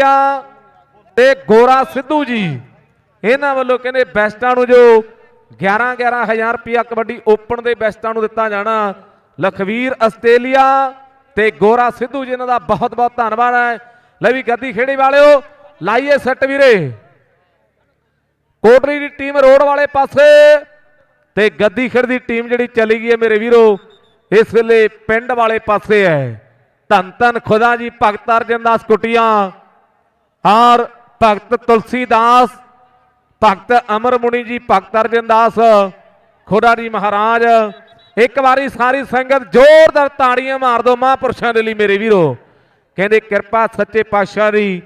Australia ਤੇ ਗੋਰਾ ਸਿੱਧੂ ਜੀ, ਇਹਨਾਂ ਵੱਲੋਂ ਕਹਿੰਦੇ ਬੈਸਟਾਂ ਨੂੰ ਜੋ 11 11000 ਰੁਪਿਆ ਕਬੱਡੀ ਓਪਨ ਦੇ ਬੈਸਟਾਂ ਨੂੰ ਦਿੱਤਾ ਜਾਣਾ, ਲਖਵੀਰ ਆਸਟ੍ਰੇਲੀਆ ਤੇ ਗੋਰਾ ਸਿੱਧੂ ਜੀ ਇਹਨਾਂ ਦਾ ਬਹੁਤ ਬਹੁਤ ਧੰਨਵਾਦ ਹੈ। ਲੈ ਵੀ ਗੱਦੀ ਖੇੜੀ ਵਾਲਿਓ, ਲਾਈਏ ਸੱਟ ਵੀਰੇ। ਕੋਟਰੀ ਦੀ ਟੀਮ ਰੋਡ ਵਾਲੇ ਪਾਸੇ ਤੇ ਗੱਦੀ ਖੇਡ ਦੀ ਟੀਮ ਜਿਹੜੀ ਚਲੀ ਗਈ ਹੈ ਮੇਰੇ ਵੀਰੋ, ਇਸ ਵੇਲੇ ਪਿੰਡ ਵਾਲੇ ਪਾਸੇ ਹੈ। ਧੰਨ ਧੰਨ ਖੁਦਾ ਜੀ, ਭਗਤ ਅਰਜਨ ਦਾਸ ਕੁਟੀਆਂ। ਔਰ ਭਗਤ ਤੁਲਸੀ ਦਾਸ ਭਗਤ ਅਮਰ ਮੁਨੀ ਜੀ, ਭਗਤ ਅਰਜਨ ਦਾਸ ਖੁਦਾ ਜੀ ਮਹਾਰਾਜ, ਇੱਕ ਵਾਰੀ ਸਾਰੀ ਸੰਗਤ ਜ਼ੋਰਦਾਰ ਤਾੜੀਆਂ ਮਾਰ ਦਿਓ ਮਹਾਂਪੁਰਸ਼ਾਂ ਦੇ ਲਈ ਮੇਰੇ ਵੀਰੋ। ਕਹਿੰਦੇ ਕਿਰਪਾ ਸੱਚੇ ਪਾਤਸ਼ਾਹ ਦੀ।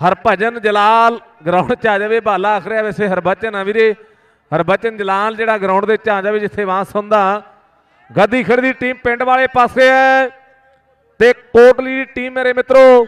ਹਰਭਜਨ ਜਲਾਲ ਗਰਾਊਂਡ 'ਚ ਆ ਜਾਵੇ, ਬਾਲਾ ਆਖਰਿਆ ਵੈਸੇ ਹਰਭਜਨ ਆ ਵੀਰੇ। ਹਰਭਜਨ ਜਲਾਲ ਜਿਹੜਾ ਗਰਾਊਂਡ ਦੇ 'ਚ ਆ ਜਾਵੇ, ਜਿੱਥੇ ਵਾਂਸ ਹੁੰਦਾ। ਗੱਦੀ ਖੜ ਦੀ ਟੀਮ ਪਿੰਡ ਵਾਲੇ ਪਾਸੇ ਹੈ। ਤੇ ਕੋਟਲੀ ਦੀ ਟੀਮ ਮੇਰੇ ਮਿੱਤਰੋ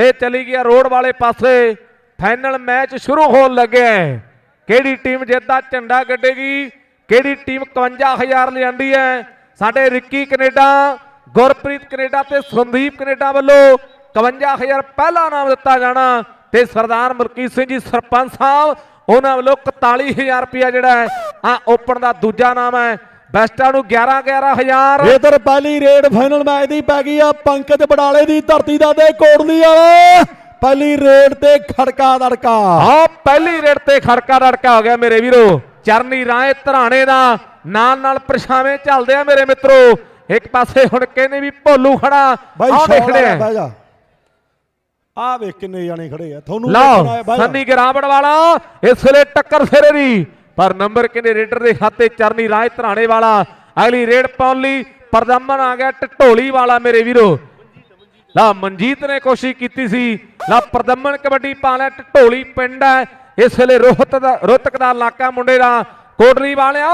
ਇਹ ਚਲੀ ਗਿਆ ਰੋਡ ਵਾਲੇ ਪਾਸੇ। ਫਾਈਨਲ ਮੈਚ ਸ਼ੁਰੂ ਹੋਣ ਲੱਗਿਆ ਹੈ। ਕਿਹੜੀ ਟੀਮ ਜਿੱਤਦਾ, ਝੰਡਾ ਗੱਡੇਗੀ? ਕਿਹੜੀ ਟੀਮ 51000 ਲਿਆਂਦੀ ਹੈ ਸਾਡੇ ਰਿੱਕੀ ਕੈਨੇਡਾ, ਗੁਰਪ੍ਰੀਤ ਕੈਨੇਡਾ ਤੇ ਸੰਦੀਪ ਕੈਨੇਡਾ ਵੱਲੋਂ 51000 ਪਹਿਲਾ ਨਾਮ ਦਿੱਤਾ ਜਾਣਾ ਤੇ ਸਰਦਾਰ ਮਲਕੀਤ ਸਿੰਘ ਜੀ ਸਰਪੰਚ ਸਾਹਿਬ, ਉਹਨਾਂ ਵੱਲੋਂ 41000 ਰੁਪਇਆ ਜਿਹੜਾ ਹੈ ਆ ਓਪਨ ਦਾ ਦੂਜਾ ਨਾਮ ਹੈ। ਬੈਸਟਾਂ ਨੂੰ 11 11000 ਇਧਰ ਪਹਿਲੀ ਰੇਡ ਫਾਈਨਲ ਮੈਚ ਦੀ ਪੈ ਗਈ ਆ ਪੰਕਜ ਬਡਾਲੇ ਦੀ ਧਰਤੀ ਦਾ ਤੇ ਕੋਟਲੀ ਵਾਲਾ। ਪਹਿਲੀ ਰੇਡ ਤੇ ਖੜਕਾ ਦੜਕਾ। ਆ ਪਹਿਲੀ ਰੇਡ ਤੇ ਖੜਕਾ ਰੜਕਾ ਹੋ ਗਿਆ ਮੇਰੇ ਵੀਰੋ। ਚਰਨੀ ਰਾਏ ਧਰਾਣੇ ਦਾ ਨਾਲ ਨਾਲ ਪਰਛਾਵੇਂ ਚੱਲਦੇ ਆ ਮੇਰੇ ਮਿੱਤਰੋ। ਇੱਕ ਪਾਸੇ ਹੁਣ ਕਹਿੰਦੇ ਵੀ ਭੋਲੂ ਖੜਾ ਸ਼ੌਟ ਦੇਖਦੇ ਆ। ਆ ਵੇਖ ਕਿੰਨੇ ਜਾਣੇ ਖੜੇ ਆ। ਤੁਹਾਨੂੰ ਲਓ ਹੈ। ਸੰਨੀ ਗਰਾਵੜ ਵਾਲਾ ਇਸ ਵੇਲੇ ਟੱਕਰ ਫੇਰੇ ਦੀ। ਪਰ ਨੰਬਰ ਕਿੰਨੇ ਰੇਡਰ ਦੇ ਖਾਤੇ ਚਰਨੀ ਰਾਏ ਧਰਾਣੇ ਵਾਲਾ? ਅਗਲੀ ਰੇਡ ਪਾਉਣ ਲਈ ਪਰਦਮਨ ਆ ਗਿਆ ਢਟੋਲੀ ਵਾਲਾ ਮੇਰੇ ਵੀਰੋ। ਲਾ ਮਨਜੀਤ ਨੇ ਕੋਸ਼ਿਸ਼ ਕੀਤੀ ਸੀ। ਲਾ ਪਰਦਮਨ ਕਬੱਡੀ ਪਾ ਲਿਆ ਢਟੋਲੀ ਪਿੰਡ ਹੈ। ਇਸ ਵੇਲੇ ਰੋਹਤ ਦਾ ਰੋਹਤਕ ਦਾ ਇਲਾਕਾ ਮੁੰਡੇ ਦਾ। ਕੋਟਲੀ ਵਾਲਿਆ,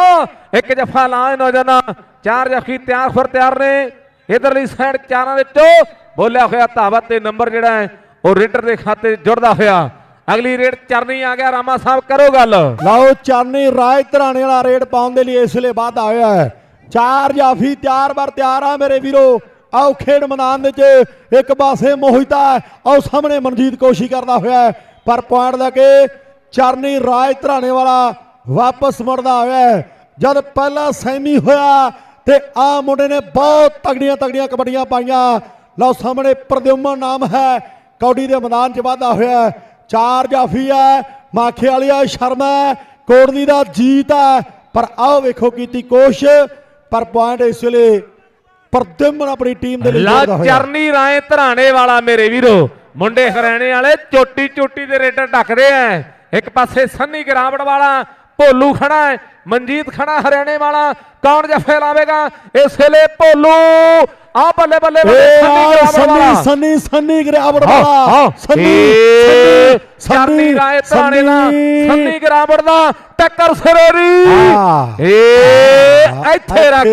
ਇੱਕ ਜਫਾ ਲਾ ਨੌਜਵਾਨਾ। ਚਾਰ ਜਫੀ ਤਿਆਰ ਫਿਰ ਤਿਆਰ ਨੇ। ਇਧਰਲੀ ਸਾਈਡ ਚਾਰਾਂ ਵਿੱਚੋਂ ਬੋਲਿਆ ਹੋਇਆ ਧਾਵਤ ਤੇ ਨੰਬਰ ਜਿਹੜਾ ਹੈ, ਉਹ ਰੇਡਰ ਦੇ ਖਾਤੇ ਜੁੜਦਾ ਹੋਇਆ। ਅਗਲੀ ਰੇਡ ਚਰਨੀ ਆ ਗਿਆ, ਰਾਮਾ ਸਾਹਿਬ ਕਰੋ ਗੱਲ। ਲਓ, ਚਰਨੀ ਰਾਜ ਧਰਾਣੇ ਵਾਲਾ ਰੇਡ ਪਾਉਣ ਦੇ ਲਈ ਇਸ ਲਈ ਵਾਧਾ ਹੋਇਆ ਹੈ। ਚਾਰ ਜਾਫੀ ਤਿਆਰ ਬਰ ਤਿਆਰ ਆ ਮੇਰੇ ਵੀਰੋ। ਆਓ, ਖੇਡ ਮੈਦਾਨ ਦੇ ਵਿੱਚ ਇੱਕ ਪਾਸੇ ਮੋਹਿਤਾ ਆਓ, ਸਾਹਮਣੇ ਮਨਜੀਤ ਕੋਸ਼ਿਸ਼ ਕਰਦਾ ਹੋਇਆ ਪਰ ਪੁਆਇੰਟ ਲੈ ਕੇ ਚਰਨੀ ਰਾਜ ਧਰਾਣੇ ਵਾਲਾ ਵਾਪਸ ਮੁੜਦਾ ਹੋਇਆ ਜਦ ਪਹਿਲਾ ਸੈਮੀ ਹੋਇਆ ਤੇ ਆ ਮੁੰਡੇ ਨੇ ਬਹੁਤ ਤਗੜੀਆਂ ਤਗੜੀਆਂ ਕਬੱਡੀਆਂ ਪਾਈਆਂ। ਲਓ, ਸਾਹਮਣੇ ਪ੍ਰਦਿਉਮਨ ਨਾਮ ਹੈ। ਕੌਡੀ ਦੇ ਮੈਦਾਨ 'ਚ ਵਾਧਾ ਹੋਇਆ ਚਾਰ ਜਾਫੀ ਹੈ ਮਾਖੇ ਵਾਲੀਆ ਸ਼ਰਮਾ ਕੋਟਲੀ ਦਾ ਜੀਤ ਹੈ। ਪਰ ਆਓ ਵੇਖੋ ਕੀਤੀ ਕੋਸ਼ ਪਰ ਪੁਆਇੰਟ ਇਸ ਵੇਲੇ ਪ੍ਰਦਿਮਨ ਆਪਣੀ ਟੀਮ ਦੇ ਲਈ ਲਾ ਚਰਨੀ ਰਾਏ ਧਰਾਣੇ ਵਾਲਾ ਮੇਰੇ ਵੀਰੋ। ਮੁੰਡੇ ਹਰਿਆਣੇ ਵਾਲੇ ਚੋਟੀ ਚੋਟੀ ਦੇ ਰੇਡਰ ਢੱਕਦੇ ਐ। ਇੱਕ ਪਾਸੇ ਸੰਨੀ ਗਰਾਵੜ ਵਾਲਾ ਭੋਲੂ ਖੜਾ ਹੈ ਮਨਜੀਤ ਖੜਾ ਹਰਿਆਣੇ ਵਾਲਾ। ਕੌਣ ਜਫੇ ਲਾਵੇਗਾ ਇਸ ਵੇਲੇ ਭੋਲੂ ਆ ਬੱਲੇ ਬੱਲੇ ਸੰਨੀ ਸੰਨੀ ਸੰਨੀ ਗਰਾਵੜ ਵਾਲਾ। ਸੰਨੀ ਸੰਨੀ, ਰਾਏ ਧਰਾਣੇ ਦਾ ਸੰਨੀ। ਗਰਾਵੜ ਦਾ ਟੱਕਰ ਸਰੋਰੀ। ਏ ਇੱਥੇ ਰੱਖ।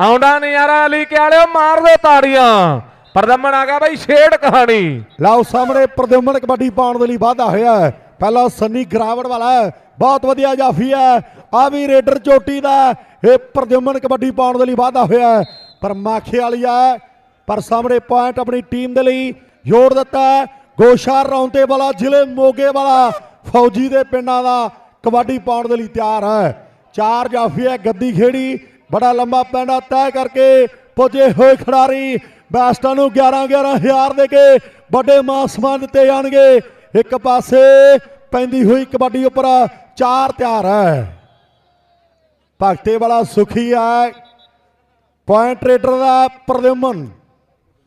ਆਉਂਦਾ ਨਜ਼ਾਰਾ ਅਲੀ ਕੇ ਵਾਲਿਓ ਮਾਰ ਦਿਓ ਤਾੜੀਆਂ ਪਰਦਮਨ ਆ ਗਿਆ ਬਾਈ ਛੇੜ ਕਹਾਣੀ ਲਓ ਸਾਹਮਣੇ ਪ੍ਰਦਿਮਨ ਕਬੱਡੀ ਪਾਉਣ ਦੇ ਲਈ ਵਾਧਾ ਹੋਇਆ ਹੈ ਪਹਿਲਾ ਸੰਨੀ ਗਰਾਵੜ ਵਾਲਾ ਬਹੁਤ ਵਧੀਆ ਜਾਫੀ ਹੈ ਆ ਵੀ ਰੇਡਰ ਚੋਟੀ ਦਾ। ਇਹ ਪ੍ਰਦਿਮਨ ਕਬੱਡੀ ਪਾਉਣ ਦੇ ਲਈ ਵਾਧਾ ਹੋਇਆ ਹੈ ਪਰ ਮਾਖੇ ਵਾਲੀ ਹੈ ਪਰ ਸਾਹਮਣੇ ਪੁਆਇੰਟ ਆਪਣੀ ਟੀਮ ਦੇ ਲਈ ਜੋੜ ਦਿੱਤਾ ਹੈ। ਗੋਸ਼ਾ ਰੌਂਤੇ ਵਾਲਾ ਜ਼ਿਲ੍ਹੇ ਮੋਗੇ ਵਾਲਾ ਫੌਜੀ ਦੇ ਪਿੰਡਾਂ ਦਾ ਕਬੱਡੀ ਪਾਉਣ ਦੇ ਲਈ ਤਿਆਰ ਹੈ। ਚਾਰ ਜਾਫੀ ਹੈ, ਗੱਦੀ ਖੇੜੀ, ਬੜਾ ਲੰਬਾ ਪੈਂਡਾ ਤੈਅ ਕਰਕੇ ਪੁੱਜੇ ਹੋਏ ਖਿਡਾਰੀ। ਬੈਸਟਾਂ ਨੂੰ 11 11000 ਦੇ ਕੇ ਵੱਡੇ ਮਾਨ ਸਨਮਾਨ ਦਿੱਤੇ ਜਾਣਗੇ। ਇੱਕ ਪਾਸੇ ਪੈਂਦੀ ਹੋਈ ਕਬੱਡੀ ਉੱਪਰ ਚਾਰ ਤਿਆਰ ਹੈ। ਭਗਤੇ ਵਾਲਾ ਸੁਖੀ ਹੈ। ਪੁਆਇੰਟ ਰੇਡਰ ਦਾ ਪ੍ਰਦਿਮਨ।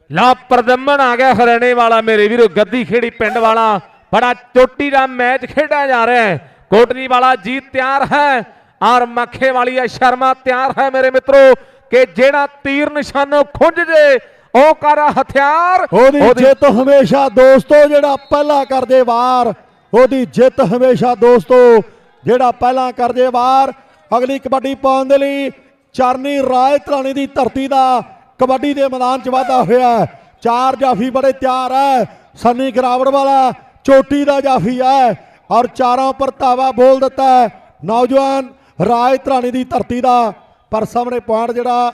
ਲਾ ਪਰਦਮਨ ਆ ਗਿਆ ਹਰਿਆਣੇ ਵਾਲਾ ਮੇਰੇ ਵੀਰੋ ਗੱਦੀ ਖੇੜੀ ਪਿੰਡ ਵਾਲਾ। ਬੜਾ ਚੋਟੀ ਦਾ ਮੈਚ ਖੇਡਿਆ ਜਾ ਰਿਹਾ ਹੈ। ਕੋਟਰੀ ਵਾਲਾ ਜੀਤ ਤਿਆਰ ਹੈ। ਔਰ ਮੱਖੇ ਵਾਲੀ ਹੈ ਸ਼ਰਮਾ ਤਿਆਰ ਹੈ ਮੇਰੇ ਮਿੱਤਰੋ ਕਿ ਜਿਹੜਾ ਤੀਰ ਨਿਸ਼ਾਨੋਂ ਖੁੰਝ ਜੇ ਉਹ ਕਰ ਹਥਿਆਰ। ਉਹਦੀ ਜਿੱਤ ਹਮੇਸ਼ਾ ਦੋਸਤੋ ਜਿਹੜਾ ਪਹਿਲਾਂ ਕਰਦੇ ਵਾਰ ਉਹਦੀ ਜਿੱਤ ਹਮੇਸ਼ਾ ਦੋਸਤੋ ਜਿਹੜਾ ਪਹਿਲਾਂ ਕਰਦੇ ਵਾਰ ਅਗਲੀ ਕਬੱਡੀ ਪਾਉਣ ਦੇ ਲਈ ਚਰਨੀ ਰਾਏ ਧਰਾਣੀ ਦੀ ਧਰਤੀ ਦਾ ਕਬੱਡੀ ਦੇ ਮੈਦਾਨ 'ਚ ਵਾਧਾ ਹੋਇਆ ਚਾਰ ਜਾਫੀ ਬੜੇ ਤਿਆਰ ਹੈ। ਸੰਨੀ ਗਰਾਵੜ ਵਾਲਾ ਚੋਟੀ ਦਾ ਜਾਫੀ ਹੈ ਔਰ ਚਾਰਾਂ ਉੱਪਰ ਧਾਵਾ ਬੋਲ ਦਿੱਤਾ ਨੌਜਵਾਨ ਰਾਏ ਧਰਾਣੀ ਦੀ ਧਰਤੀ ਦਾ, ਪਰ ਸਾਹਮਣੇ ਪੁਆਇੰਟ ਜਿਹੜਾ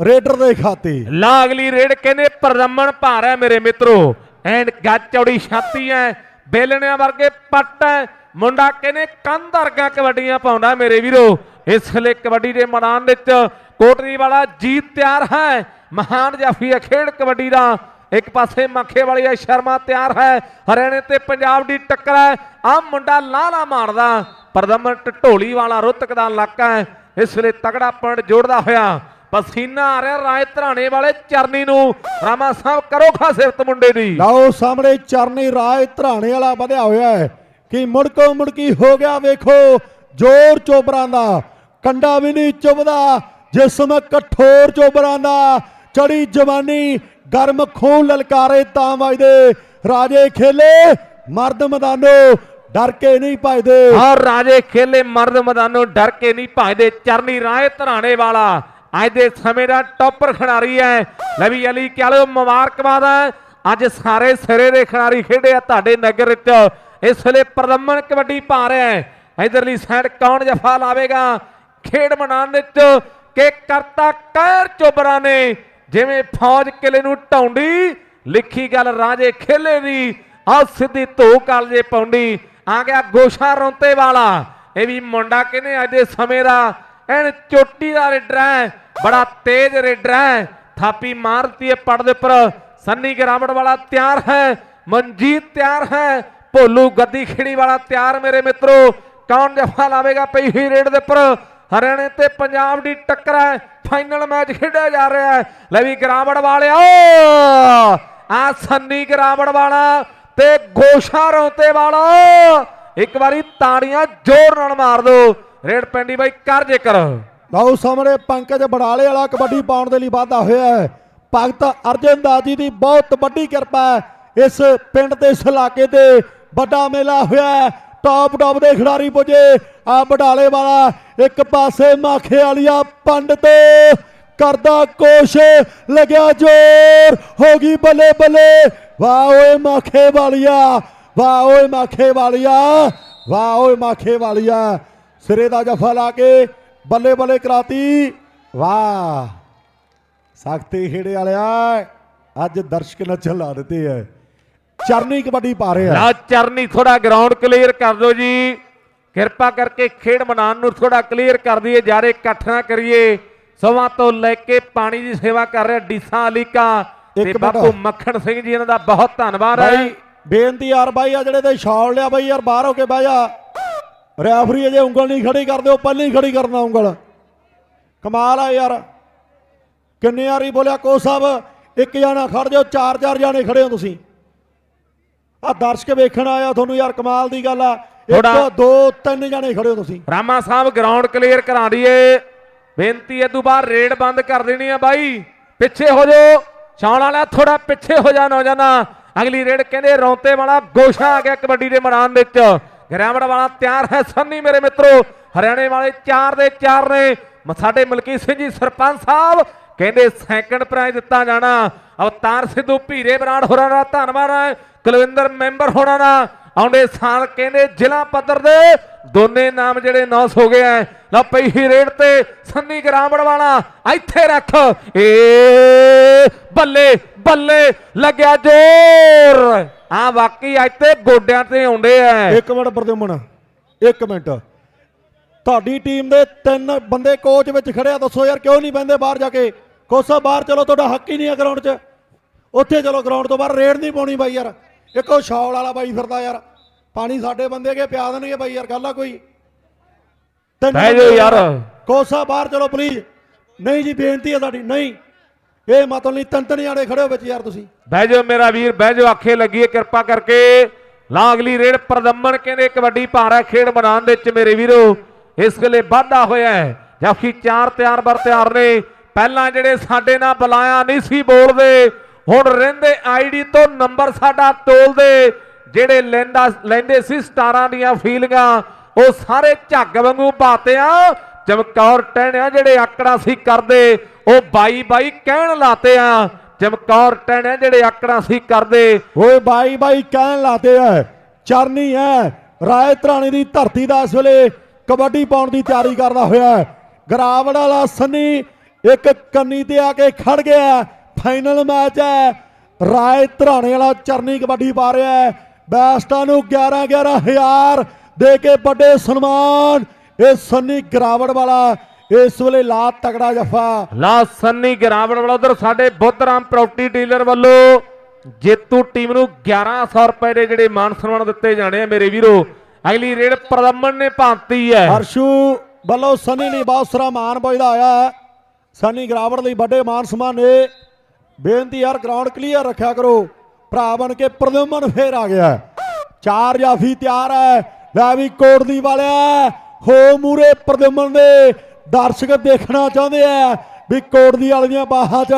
ਰੇਡਰ ਦੇ ਖਾਤੇ। ਲਾਗਲੀ ਰੇਡ ਕਹਿੰਦੇ ਪਰਦਮਨ ਭਾਰ ਹੈ ਮੇਰੇ ਮਿੱਤਰੋ। ਐਨ ਗੱਜ ਚੌੜੀ ਛਾਤੀ ਹੈ। ਬੇਲਣਿਆਂ ਵਰਗੇ ਪੱਟ ਹੈ। ਮੁੰਡਾ ਕਹਿੰਦੇ ਕੰਧ ਵਰਗਾ ਕਬੱਡੀਆਂ ਪਾਉਂਦਾ ਮੇਰੇ ਵੀਰੋ। ਇਸ ਵੇਲੇ ਕਬੱਡੀ ਦੇ ਮੈਦਾਨ ਵਿੱਚ ਕੋਟਰੀ ਵਾਲਾ ਜੀਤ ਤਿਆਰ ਹੈ। ਮਹਾਨ ਜਾਫੀ ਹੈ ਖੇਡ ਕਬੱਡੀ ਦਾ। ਇੱਕ ਪਾਸੇ ਮੱਖੇ ਵਾਲੀ ਹੈ ਸ਼ਰਮਾ ਤਿਆਰ ਹੈ। ਹਰਿਆਣੇ ਤੇ ਪੰਜਾਬ ਦੀ ਟੱਕਰ ਹੈ। ਆ ਮੁੰਡਾ ਲਾਲਾ ਮਾਰਦਾ। ਪਰਦਮਨ ਢੋਲੀ ਵਾਲਾ ਰੁੱਤਕ ਦਾ ਇਲਾਕਾ ਹੈ। ਇਸ ਵੇਲੇ ਤਗੜਾ ਪੁਆਇੰਟ ਜੋੜਦਾ ਹੋਇਆ। ਪਸੀਨਾ ਆ ਰਿਹਾ ਰਾਏ ਧਰਾਣੇ ਵਾਲੇ ਚਰਨੀ ਨੂੰ। ਰਾਮਾ ਸਾਹਿਬ ਕਰੋ ਖਾ ਸਿਫਤ ਮੁੰਡੇ ਦੀ। ਲਓ ਸਾਹਮਣੇ ਚਰਨੀ ਰਾਏ ਧਰਾਣੇ ਵਾਲਾ ਵਧਿਆ ਹੋਇਆ ਹੈ। ਕਿ ਮੁੜਕੋ ਮੁੜਕੀ ਹੋ ਗਿਆ ਵੇਖੋ। ਜ਼ੋਰ ਚੋਬਰਾਂ ਦਾ। ਕੰਡਾ ਵੀ ਨਹੀਂ ਚੁਬਦਾ ਜਿਸਮ ਕਠੋਰ ਚੋਬਰਾਂ ਦਾ ਚੜੀ ਜਵਾਨੀ, ਗਰਮ ਖੂਨ ਲਲਕਾਰੇ ਤਾਂ ਵਜਦੇ। ਰਾਜੇ ਖੇਲੇ ਮਰਦ ਮੈਦਾਨੋ ਡਰ ਕੇ ਨਹੀਂ ਭਜਦੇ। ਔਰ ਰਾਜੇ ਖੇਲੇ ਮਰਦ ਮੈਦਾਨੋਂ ਡਰ ਕੇ ਨਹੀਂ ਭਜਦੇ। ਚਰਨੀ ਰਾਏ ਧਰਾਣੇ ਵਾਲਾ, ਅੱਜ ਦੇ ਸਮੇਂ ਦਾ ਟੌਪਰ ਖਿਡਾਰੀ ਹੈ। ਲਵੀ ਅਲੀ ਕਹ ਲਓ, ਮੁਬਾਰਕਬਾਦ ਹੈ। ਅੱਜ ਸਾਰੇ ਸਿਰੇ ਦੇ ਖਿਡਾਰੀ ਖੇਡੇ ਆ ਤੁਹਾਡੇ ਨਗਰ ਵਿੱਚ। ਇਸ ਵੇਲੇ ਪ੍ਰਦਮਨ ਕਬੱਡੀ ਪਾ ਰਿਹਾ ਹੈ। ਇਧਰਲੀ ਸਾਈਡ ਕੌਣ ਜਫਾ ਲਾਵੇਗਾ? ਖੇਡ ਮੈਦਾਨ ਵਿੱਚ ਕਿ ਕਰਤਾ ਕਹਿਰ ਚੋਬਰਾਂ ਨੇ, ਜਿਵੇਂ ਫੌਜ ਕਿਲੇ ਨੂੰ ਢਾਉਂਦੀ, ਲਿਖੀ ਗੱਲ ਰਾਜੇ ਖੇਲੇ ਦੀ ਆ ਸਿੱਧੀ ਧੋ ਕਾਲਜੇ ਪੌਂਡੀ ਆ ਗਿਆ ਗੋਸ਼ਾ ਰੌਂਤੇ ਵਾਲਾ। ਇਹ ਵੀ ਮੁੰਡਾ ਕਹਿੰਦੇ ਅੱਜ ਦੇ ਸਮੇਂ ਦਾ? ਐਨ ਚੋਟੀ ਦਾ ਰੇਡਰ ਹੈ, ਬੜਾ ਤੇਜ਼ ਰੇਡਰ ਹੈ, ਥਾਪੀ ਮਾਰਤੀ ਹੈ ਪੜ ਦੇ ਉੱਪਰ। ਸੰਨੀ ਗਰਾਮੜ ਵਾਲਾ ਤਿਆਰ ਹੈ, ਮਨਜੀਤ ਤਿਆਰ ਹੈ, ਭੋਲੂ ਗੱਦੀ ਖੇੜੀ ਵਾਲਾ ਤਿਆਰ ਮੇਰੇ ਮਿੱਤਰੋ। ਕੌਣ ਜਫਾ ਲਾਵੇਗਾ ਪਈ ਹੋਈ ਰੇਡ ਦੇ ਉੱਪਰ? ਹਰਿਆਣੇ ਤੇ ਪੰਜਾਬ ਦੀ ਟੱਕਰ ਹੈ, ਫਾਈਨਲ ਮੈਚ ਖੇਡਿਆ ਜਾ ਰਿਹਾ ਹੈ। ਲੈ ਵੀ ਗਰਾਮੜ ਵਾਲਿਆ ਆ ਸੰਨੀ ਗਰਾਮੜ ਵਾਲਾ ਤੇ ਗੋਸ਼ਾ ਰੌਂਤੇ ਵਾਲਾ। ਇੱਕ ਵਾਰੀ ਤਾੜੀਆਂ ਜ਼ੋਰ ਨਾਲ ਮਾਰ ਦਿਓ ਰੇਡ ਪੈਂਡੀ ਬਾਈ ਕਰ ਜੇਕਰ। ਲਓ ਸਾਹਮਣੇ ਪੰਕਜ ਬੜਾਲੇ ਵਾਲਾ ਕਬੱਡੀ ਪਾਉਣ ਦੇ ਲਈ ਵਾਧਾ ਹੋਇਆ ਹੈ। ਭਗਤ ਅਰਜਨ ਦਾਸ ਜੀ ਦੀ ਬਹੁਤ ਵੱਡੀ ਕਿਰਪਾ ਹੈ। ਇਸ ਪਿੰਡ ਤੇ ਇਸ ਇਲਾਕੇ ਤੇ ਵੱਡਾ ਮੇਲਾ ਹੋਇਆ ਹੈ। ਟੌਪ ਟੌਪ ਦੇ ਖਿਡਾਰੀ ਪੁੱਜੇ। ਆ ਬੜਾਲੇ ਵਾਲਾ ਇੱਕ ਪਾਸੇ ਮਾਖੇ ਵਾਲੀਆ ਪੰਡਤ ਕਰਦਾ ਕੋਸ਼। ਲੱਗਿਆ ਜ਼ੋਰ, ਹੋ ਗਈ ਬੱਲੇ ਬੱਲੇ। ਵਾਹ ਓਏ ਮਾਖੇ ਵਾਲੀਆ, ਵਾਹ ਓਏ ਮਾਖੇ ਵਾਲੀਆ, ਵਾਹ ਓਏ ਮਾਖੇ ਵਾਲੀਆ। ਸਿਰੇ ਦਾ ਜਫਾ ਲਾ ਕੇ ਬੱਲੇ ਬੱਲੇ ਕਰਾਤੀ। ਵਾਹ। ਸਖਤੀ ਖੇੜੇ ਵਾਲਿਆ, ਅੱਜ ਦਰਸ਼ਕ ਨੱਚਣ ਲਾ ਦਿੱਤੇ ਐ। ਚਰਨੀ ਕਬੱਡੀ ਪਾ ਰਹੇ ਆ। ਲਾ ਚਰਨੀ ਥੋੜਾ ਗਰਾਊਂਡ ਕਲੀਅਰ ਕਰ ਦਿਓ ਜੀ। ਕਿਰਪਾ ਕਰਕੇ ਖੇਡ ਮੈਦਾਨ ਨੂੰ ਥੋੜਾ ਕਲੀਅਰ ਕਰ ਦਈਏ ਜਾਰੇ ਇਕੱਠ ਨਾ ਕਰੀਏ। ਸਵਾ ਤੋਂ ਲੈ ਕੇ ਪਾਣੀ ਦੀ ਸੇਵਾ ਕਰ ਰਿਹਾ ਡੀਸਾ ਅਲੀਕਾ ਤੇ। ਬਾਪੂ ਮੱਖਣ ਸਿੰਘ ਜੀ ਇਹਨਾਂ ਦਾ ਬਹੁਤ ਧੰਨਵਾਦ ਹੈ। ਬੇਨਤੀ ਯਾਰ ਬਾਈ ਆ ਜਿਹੜੇ ਤੇ ਛਾਲ ਲਿਆ ਬਾਈ ਯਾਰ ਬਾਹਰ ਹੋ ਕੇ ਬਹਿ ਜਾ। ਰੈਫਰੀ ਅਜੇ ਉਂਗਲ ਨਹੀਂ ਖੜੀ ਕਰਦੇ ਉਹ ਪਹਿਲਾਂ ਖੜੀ ਕਰਨਾ ਉਂਗਲ। ਕਮਾਲ ਆ ਯਾਰ। ਕਿੰਨੇ ਵਾਰੀ ਬੋਲਿਆ ਕੋ ਸਾਹਿਬ ਇੱਕ ਜਾਣਾ ਖੜ ਜਾਓ ਚਾਰ ਚਾਰ ਜਾਣੇ ਖੜੇ ਹੋ ਤੁਸੀਂ। ਆ ਦਰਸ਼ਕ ਵੇਖਣ ਆਇਆ ਤੁਹਾਨੂੰ ਯਾਰ ਕਮਾਲ ਦੀ ਗੱਲ ਆ। ਇੱਕ ਥੋੜ੍ਹਾ- ਦੋ ਤਿੰਨ ਜਾਣੇ ਖੜੇ ਹੋ ਤੁਸੀਂ। ਰਾਮਾ ਸਾਹਿਬ ਗਰਾਊਂਡ ਕਲੀਅਰ ਕਰਾ ਦਈਏ। ਬੇਨਤੀ ਹੈ ਤੂੰ ਰੇਡ ਬੰਦ ਕਰ ਦੇਣੀ ਆ ਬਾਈ। ਪਿੱਛੇ ਹੋ ਜਾਓ। ਛਾਉਣ ਵਾਲਾ ਥੋੜਾ ਪਿੱਛੇ ਹੋ ਜਾ ਨੌਜਵਾਨਾ। ਅਗਲੀ ਰੇਡ ਕਹਿੰਦੇ ਰੌਂਤੇ ਵਾਲਾ ਗੋਸ਼ਾ ਆ ਗਿਆ ਕਬੱਡੀ ਦੇ ਮੈਦਾਨ ਵਿੱਚ। ਗਰਾਮੜ ਵਾਲਾ ਤਿਆਰ ਹੈ ਸੰਨੀ ਮੇਰੇ ਮਿੱਤਰੋ। ਹਰਿਆਣੇ ਵਾਲੇ 4 ਦੇ 4 ਨੇ। ਮ- ਸਾਡੇ ਮਲਕੀ ਸਿੰਘ ਜੀ ਸਰਪੰਚ ਸਾਹਿਬ ਕਹਿੰਦੇ ਸੈਕੰਡ ਪ੍ਰਾਈਜ਼ ਦਿੱਤਾ ਜਾਣਾ। ਅਵਤਾਰ ਸਿੱਧੂ ਭੀਰੇ ਬਰਾੜ ਹੋਰਾਂ ਦਾ ਧੰਨਵਾਦ ਹੈ। ਕੁਲਵਿੰਦਰ ਮੈਂਬਰ ਹੋਰਾਂ ਦਾ ਆਉਂਦੇ ਸਾਲ ਕਹਿੰਦੇ ਜ਼ਿਲ੍ਹਾ ਪੱਧਰ ਦੇ ਦੋਨੇ ਨਾਮ ਜਿਹੜੇ ਨੌਸ ਹੋ ਗਏ ਐ ਲਓ ਪਈ ਹੀ ਰੇਡ ਤੇ ਸੰਨੀ ਗਰਾਮੜ ਵਾਲਾ, ਇੱਥੇ ਰੱਖ। ਏ ਬੱਲੇ ਬੱਲੇ, ਲੱਗਿਆ ਜ਼ੋਰ। ਆ ਵਾਕਈ ਇੱਥੇ ਗੋਡਿਆਂ ਤੇ ਆਉਂਦੇ ਐ ਇੱਕ ਮਿੰਟ ਪ੍ਰਦਿਉਮਨ ਇੱਕ ਮਿੰਟ। ਤੁਹਾਡੀ ਟੀਮ ਦੇ ਤਿੰਨ ਬੰਦੇ ਕੋਚ ਵਿੱਚ ਖੜਿਆ ਦੱਸੋ ਯਾਰ ਕਿਉਂ ਨਹੀਂ ਬੰਦੇ ਬਾਹਰ ਜਾ ਕੇ? ਕੋਸਾ ਬਾਹਰ ਚਲੋ ਤੁਹਾਡਾ ਹੱਕ ਹੀ ਨਹੀਂ ਹੈ ਗਰਾਊਂਡ 'ਚ। ਉੱਥੇ ਚਲੋ ਗਰਾਊਂਡ ਤੋਂ ਬਾਹਰ ਰੇਡ ਨਹੀਂ ਪਾਉਣੀ ਬਾਈ ਯਾਰ। ਇੱਕੋ ਸ਼ਾਲ ਵਾਲਾ ਬਾਈ ਫਿਰਦਾ ਯਾਰ। ਪਾਣੀ ਸਾਡੇ ਬੰਦੇ ਕੇ ਪਿਆ ਦੇਣਗੇ ਬਾਈ ਯਾਰ ਗੱਲ ਆ ਕੋਈ। ਬਹਿ ਜਾਓ ਯਾਰ। ਕੋਸਾ ਬਾਹਰ ਚਲੋ ਪਲੀਜ਼ ਨਹੀਂ ਜੀ ਬੇਨਤੀ ਹੈ ਸਾਡੀ ਨਹੀਂ। ਇਹ ਮਤਲਬ ਨਹੀਂ ਤਿੰਨ ਤਿੰਨ ਜਾਣੇ ਖੜੇ ਹੋ ਵਿੱਚ ਯਾਰ ਤੁਸੀਂ। ਬਹਿ ਜਾਓ ਮੇਰਾ ਵੀਰ ਬਹਿ ਜਾਓ ਆਖੇ ਲੱਗੀਏ ਕਿਰਪਾ ਕਰਕੇ। ਲਾ ਅਗਲੀ ਰੇਡ ਪ੍ਰਦਮਨ ਕਹਿੰਦੇ ਕਬੱਡੀ ਭਾਰਾ ਖੇਡ ਮੈਦਾਨ ਦੇ ਵਿੱਚ ਮੇਰੇ ਵੀਰੋ। ਇਸ ਵੇਲੇ ਵਾਧਾ ਹੋਇਆ ਹੈ। ਜਦਕਿ ਚਾਰ ਤਿਆਰ ਬਰ ਤਿਆਰ ਨੇ ਪਹਿਲਾਂ ਜਿਹੜੇ ਸਾਡੇ ਨਾਲ ਬੁਲਾਇਆ ਨਹੀਂ ਸੀ ਬੋਲਦੇ, ਹੁਣ ਰਹਿੰਦੇ ਆਈਡੀ ਤੋਂ ਨੰਬਰ ਸਾਡਾ ਤੋਲਦੇ, ਜਿਹੜੇ ਲੈਂਦਾ, ਲੈਂਦੇ ਸੀ ਸਟਾਰਾਂ ਦੀਆਂ ਫੀਲਿੰਗਾਂ, ਉਹ ਸਾਰੇ ਝੱਗ ਵਾਂਗੂ ਪਾਤੇ ਚਮਕੌਰ ਟਹਿਣਿਆ ਜਿਹੜੇ ਆਕੜਾ ਸੀ ਕਰਦੇ, ਉਹ ਬਾਈ ਬਾਈ ਕਹਿਣ ਲਾਤੇ ਆ ਚਮਕੌਰ ਟਹਿਣਿਆ ਜਿਹੜੇ ਆਕੜਾ ਸੀ ਕਰਦੇ। ਓਏ ਬਾਈ ਬਾਈ ਕਹਿਣ ਲਾਤੇ ਐ, ਚਰਨੀ ਐ, ਰਾਏ ਤਰਾਣੀ ਦੀ ਧਰਤੀ ਦਾ ਇਸ ਵੇਲੇ ਕਬੱਡੀ ਪਾਉਣ ਦੀ ਤਿਆਰੀ ਕਰਦਾ ਹੋਇਆ ਗਰਾਵੜ ਵਾਲਾ ਸੰਨੀ ਇੱਕ ਕੰਨੀ ਤੇ ਆ ਕੇ ਖੜ ਗਿਆ। ਫਾਈਨਲ ਮੈਚ ਹੈ। ਰਾਏ ਧਰਾਣੇ ਵਾਲਾ ਚਰਨੀ ਕਬੱਡੀ ਪਾ ਰਿਹਾ ਹੈ। ਬੈਸਟਾਂ ਨੂੰ 11 11000 ਦੇ ਕੇ ਵੱਡੇ ਸਨਮਾਨ। ਇਹ ਸੰਨੀ ਗਰਾਵੜ ਵਾਲਾ ਇਸ ਵੇਲੇ ਲਾ ਤਗੜਾ ਜਫਾ। ਲਾ ਸੰਨੀ ਗਰਾਵੜ ਵਾਲਾ ਉਧਰ ਸਾਡੇ ਬੁੱਧਰਾਮ ਪ੍ਰਾਪਰਟੀ ਡੀਲਰ ਵੱਲੋਂ ਜੇਤੂ ਟੀਮ ਨੂੰ 1100 ਰੁਪਏ ਦੇ ਜਿਹੜੇ ਮਾਨ ਸਨਮਾਨ ਦਿੱਤੇ ਜਾਣੇ ਆ ਮੇਰੇ ਵੀਰੋ। ਅਗਲੀ ਰੇਡ ਪ੍ਰਦਮਨ ਨੇ ਭਾਂਤੀ ਹੈ। ਹਰਸ਼ੂ ਵੱਲੋਂ ਸਨੀ ਲਈ ਬਹੁਤ ਸਾਰਾ ਮਾਨ ਪੁੱਜਦਾ ਆਇਆ ਹੈ। ਸਨੀ ਗਰਾਵੜ ਲਈ ਵੱਡੇ ਮਾਨ ਸਮਾਨ ਨੇ ਬੇਨਤੀ ਯਾਰ ਗਰਾਊਂਡ ਕਲੀਅਰ ਰੱਖਿਆ ਕਰੋ। ਭਰਾ ਬਣ ਕੇ ਪ੍ਰਦਮਨ ਫੇਰ ਆ ਗਿਆ। ਚਾਰ ਜਾਫੀ ਤਿਆਰ ਹੈ। ਲੈ ਵੀ ਕੋਟਦੀ ਵਾਲਿਆ। ਹੋ ਮੂਰੇ ਪ੍ਰਦਮਨ ਦੇ। ਦਰਸ਼ਕ ਦੇਖਣਾ ਚਾਹੁੰਦੇ ਆ ਵੀ ਕੋਟਦੀ ਵਾਲੀਆਂ ਬਾਹਾਂ 'ਚ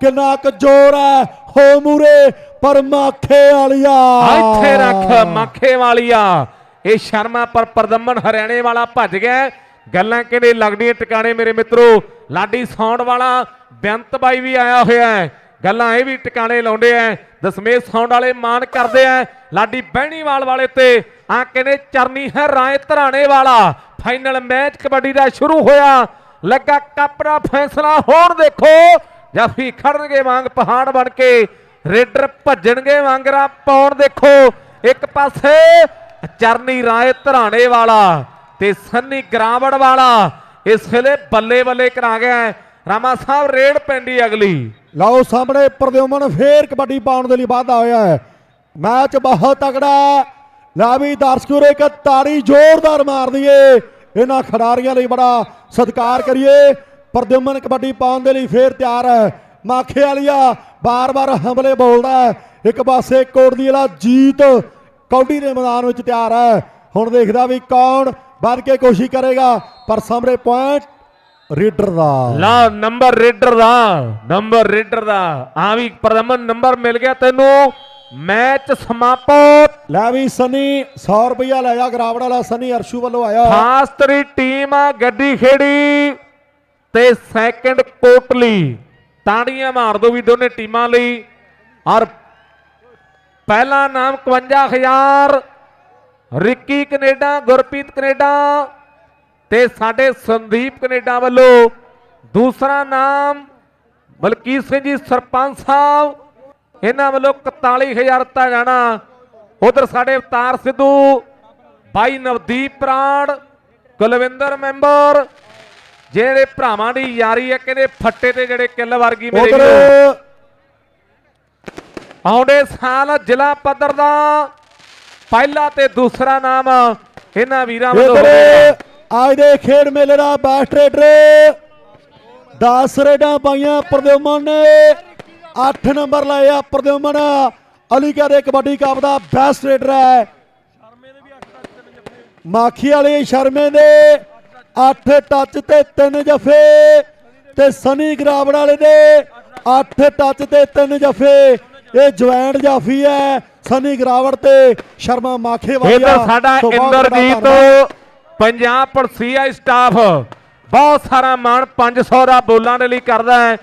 ਕਿੰਨਾ ਕੁ ਜ਼ੋਰ ਹੈ। ਹੋ ਮੂਰੇ ਪਰ ਮਾਖੇ ਵਾਲੀਆ। ਇੱਥੇ ਰੱਖ ਮੱਖੇ ਵਾਲੀਆ। ਇਹ ਸ਼ਰਮਾ ਪਰ ਪ੍ਰਦਮਨ ਹਰਿਆਣੇ ਵਾਲਾ ਭੱਜ ਗਿਆ। ਗੱਲਾਂ ਕਿਹੜੇ ਲੱਗਦੀਆਂ? ਟਿਕਾਣੇ ਮੇਰੇ ਮਿੱਤਰੋ, ਲਾਡੀ ਸੌਂਡ ਵਾਲਾ ਬੇਅੰਤ ਬਾਈ ਵੀ ਆਇਆ ਹੋਇਆ ਹੈ। ਗੱਲਾਂ ਇਹ ਵੀ ਟਿਕਾਣੇ ਲਾਉਂਦੇ ਐ ਦਸਮੇਸ਼ ਸੌਂਡ ਵਾਲੇ ਮਾਨ ਕਰਦੇ ਐ ਲਾਡੀ ਬਹਿਣੀਵਾਲ ਵਾਲੇ ਤੇ ਆ ਕਹਿੰਦੇ ਚਰਨੀ ਹੈ ਰਾਏ ਧਰਾਣੇ ਵਾਲਾ। ਫਾਈਨਲ ਮੈਚ ਕਬੱਡੀ ਦਾ ਸ਼ੁਰੂ ਹੋਇਆ। ਲੱਗਾ ਕੱਪ ਦਾ ਫੈਸਲਾ। ਹੋਣ ਦੇਖੋ, ਜਾਫੀ ਖੜਨਗੇ ਵਾਂਗ ਪਹਾੜ ਬਣ ਕੇ। ਰੇਡਰ ਭੱਜਣਗੇ ਵਾਂਗਰਾ ਪਾਉਣ ਦੇਖੋ। ਇੱਕ ਪਾਸੇ ਚਰਨੀ ਰਾਏ ਧਰਾਣੇ ਵਾਲਾ। ਤੇ ਸੰਨੀ ਗਰਾਵੜ ਵਾਲਾ ਇਸ ਵੇਲੇ ਬੱਲੇ ਬੱਲੇ ਕਰਾ ਗਿਆ ਰਾਮਾ ਸਾਹਿਬ, ਰੇਡ ਪੈਂਦੀ ਅਗਲੀ। ਲਓ ਸਾਹਮਣੇ ਪ੍ਰਦਿਉਮਨ ਫੇਰ ਕਬੱਡੀ ਪਾਉਣ ਦੇ ਲਈ ਵਾਧਾ ਹੋਇਆ ਹੈ। ਮੈਚ ਬਹੁਤ ਤਕੜਾ ਹੈ। ਵੀ ਦਰਸ਼ਕੋ ਇੱਕ ਤਾੜੀ ਜ਼ੋਰਦਾਰ ਮਾਰ ਦਈਏ। ਇਹਨਾਂ ਖਿਡਾਰੀਆਂ ਲਈ ਬੜਾ ਸਤਿਕਾਰ ਕਰੀਏ। ਪ੍ਰਦਿਉਮਨ ਕਬੱਡੀ ਪਾਉਣ ਦੇ ਲਈ ਫੇਰ ਤਿਆਰ ਹੈ। ਮਾਖੇ ਵਾਲੀਆ ਬਾਰ-ਬਾਰ ਹਮਲੇ ਬੋਲਦਾ ਹੈ। ਇੱਕ ਪਾਸੇ ਕੋਟਦੀ ਵਾਲਾ ਜੀਤ ਕੌਡੀ ਦੇ ਮੈਦਾਨ ਵਿੱਚ ਤਿਆਰ ਹੈ। ਹੁਣ ਦੇਖਦਾ ਵੀ ਕੌਣ ਵੱਧ ਕੇ ਕੋਸ਼ਿਸ਼ ਕਰੇਗਾ ਪਰ ਸਾਹਮਣੇ ਪੁਆਇੰਟ ਰੀਡਰ ਦਾ। ਲਾ ਨੰਬਰ ਰੇਡਰ ਦਾ ਨੰਬਰ ਰੇਡਰ ਦਾ। ਆ ਵੀ ਪ੍ਰਦਮਨ ਨੰਬਰ ਮਿਲ ਗਿਆ ਤੈਨੂੰ। ਮੈਚ ਸਮਾਪਤ। ਲੈ ਵੀ ਸਨੀ 100 ਰੁਪਇਆ ਲੈ ਜਾ ਗਰਾਵੜ ਵਾਲਾ ਸਨੀ ਅਰਸ਼ੂ ਵੱਲੋਂ ਆਇਆ। ਖਾਸ ਤਰੀ ਟੀਮ ਆ ਗੱਡੀ ਖੇੜੀ। ਤੇ ਸੈਕੰਡ ਕੋਟਲੀ। ਤਾੜੀਆਂ ਮਾਰ ਦੋ ਵੀ ਦੋਨੇ ਟੀਮਾਂ ਲਈ। ਔਰ ਪਹਿਲਾ ਨਾਮ 51000 ਰਿੱਕੀ ਕੈਨੇਡਾ ਗੁਰਪ੍ਰੀਤ ਕੈਨੇਡਾ ਤੇ ਸਾਡੇ ਸੰਦੀਪ ਕੈਨੇਡਾ ਵੱਲੋਂ ਦੂਸਰਾ ਨਾਮ ਮਲਕੀਤ ਸਿੰਘ ਜੀ ਸਰਪੰਚ ਸਾਹਿਬ ਇਹਨਾਂ ਵੱਲੋਂ 41000 ਦਿੱਤਾ ਜਾਣਾ। ਉਧਰ ਸਾਡੇ ਅਵਤਾਰ ਸਿੱਧੂ ਬਾਈ ਨਵਦੀਪ ਪ੍ਰਾਣ ਕੁਲਵਿੰਦਰ ਮੈਂਬਰ ਜਿਹੜੇ ਭਰਾਵਾਂ ਦੀ ਯਾਰੀ ਹੈ ਕਹਿੰਦੇ ਫੱਟੇ ਤੇ ਜਿਹੜੇ ਕਿੱਲ ਵਰਗੀ ਮੇਰੇ ਆਉਂਦੇ ਸਾਲ ਜ਼ਿਲ੍ਹਾ ਪੱਧਰ ਦਾ ਪਹਿਲਾ ਤੇ ਦੂਸਰਾ ਨਾਮ ਇਹਨਾਂ ਵੀਰਾਂ ਵੱਲੋਂ। ਅੱਜ ਦੇ ਖੇਡ ਮੇਲੇ ਦਾ ਬੈਸਟ ਰੇਡਰ 10 ਰੇਡਾਂ ਪਾਈਆਂ ਪ੍ਰਦਿਉਮਨ ਨੇ। 8 ਨੰਬਰ ਲਾਏ ਆ ਪ੍ਰਦਿਉਮਨ ਅਲੀਕਾ ਦੇ ਕਬੱਡੀ ਕੱਪ ਦਾ ਬੈਸਟ ਰੇਡਰ ਹੈ। ਮਾਖੀ ਵਾਲੇ ਸ਼ਰਮੇ ਦੇ 8 ਟੱਚ ਤੇ 3 ਜਫੇ ਤੇ ਸਨੀ ਗਰਾਵੜ ਵਾਲੇ ਦੇ 8 ਟੱਚ ਤੇ 3 ਜਫੇ। ਇਹ ਜੁਆਇੰਟ ਜਾਫੀ ਹੈ। ਸਨੀ ਗਰਾਵੜ ਤੇ ਸ਼ਰਮਾ ਮਾਖੇ ਵਾਲਾ ਇਧਰ ਸਾਡਾ ਇੰਦਰਜੀਤ। ਪੰਜਾਬ ਪੁਲਸੀਆ ਸਟਾਫ ਬਹੁਤ ਸਾਰਾ ਮਾਣ 500 ਦਾ ਬੋਲਾਂ ਦੇ ਲਈ ਕਰਦਾ ਹੈ